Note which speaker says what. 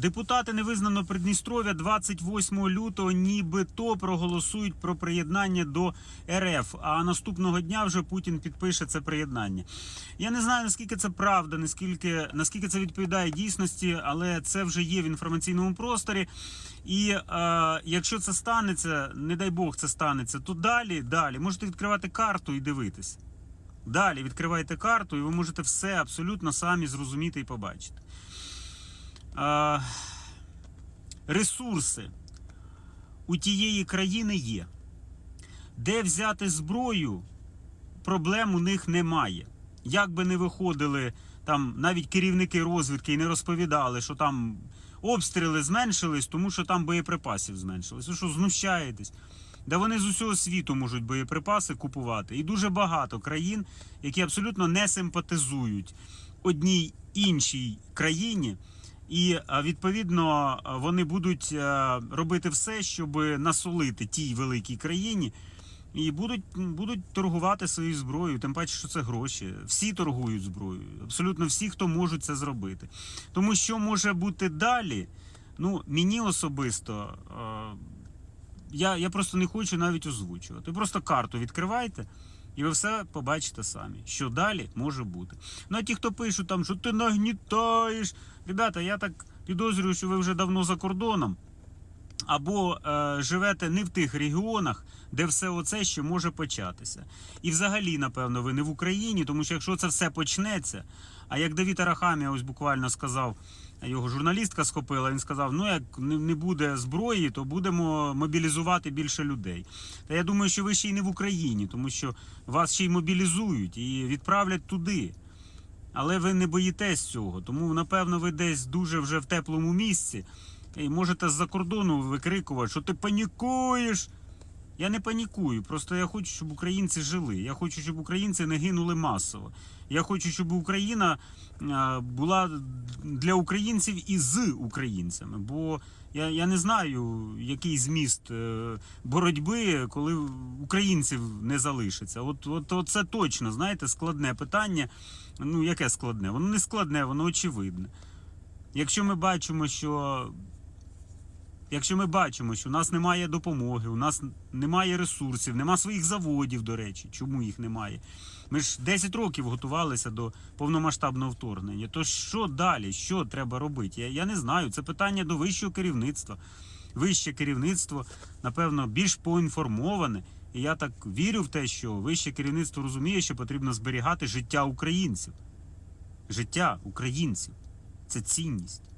Speaker 1: Депутати невизнано Придністров'я 28 лютого нібито проголосують про приєднання до РФ. А наступного дня вже Путін підпише це приєднання. Я не знаю наскільки це правда, наскільки наскільки це відповідає дійсності, але це вже є в інформаційному просторі. І е, якщо це станеться, не дай Бог це станеться, то далі, далі можете відкривати карту і дивитись. Далі відкривайте карту, і ви можете все абсолютно самі зрозуміти і побачити. Ресурси у тієї країни є. Де взяти зброю, проблем у них немає. Як би не виходили там навіть керівники розвідки і не розповідали, що там обстріли зменшились, тому що там боєприпасів зменшились. Ви що, знущаєтесь? Да вони з усього світу можуть боєприпаси купувати. І дуже багато країн, які абсолютно не симпатизують одній іншій країні. І відповідно вони будуть е, робити все, щоб насолити тій великій країні, і будуть, будуть торгувати своєю зброєю. Тим паче, що це гроші. Всі торгують зброєю. Абсолютно всі, хто можуть це зробити. Тому що може бути далі. Ну, мені особисто. е, я, я просто не хочу навіть озвучувати. Просто карту відкривайте. І ви все побачите самі, що далі може бути. Ну а ті, хто пишуть там, що ти нагнітаєш. Ребята, я так підозрюю, що ви вже давно за кордоном. Або е, живете не в тих регіонах, де все оце ще може початися. І взагалі, напевно, ви не в Україні, тому що якщо це все почнеться, а як Давід Арахамія ось буквально сказав, його журналістка схопила, він сказав: ну як не буде зброї, то будемо мобілізувати більше людей. Та я думаю, що ви ще й не в Україні, тому що вас ще й мобілізують і відправлять туди. Але ви не боїтесь цього, тому напевно ви десь дуже вже в теплому місці і можете з-за кордону викрикувати, що ти панікуєш. Я не панікую, просто я хочу, щоб українці жили. Я хочу, щоб українці не гинули масово. Я хочу, щоб Україна була для українців і з українцями. Бо я, я не знаю, який зміст е, боротьби, коли українців не залишиться. От, от, от це точно, знаєте, складне питання. Ну, яке складне? Воно не складне, воно очевидне. Якщо ми бачимо, що Якщо ми бачимо, що у нас немає допомоги, у нас немає ресурсів, нема своїх заводів, до речі, чому їх немає? Ми ж 10 років готувалися до повномасштабного вторгнення. То що далі? Що треба робити? Я, я не знаю. Це питання до вищого керівництва. Вище керівництво, напевно, більш поінформоване. І я так вірю в те, що вище керівництво розуміє, що потрібно зберігати життя українців. Життя українців це цінність.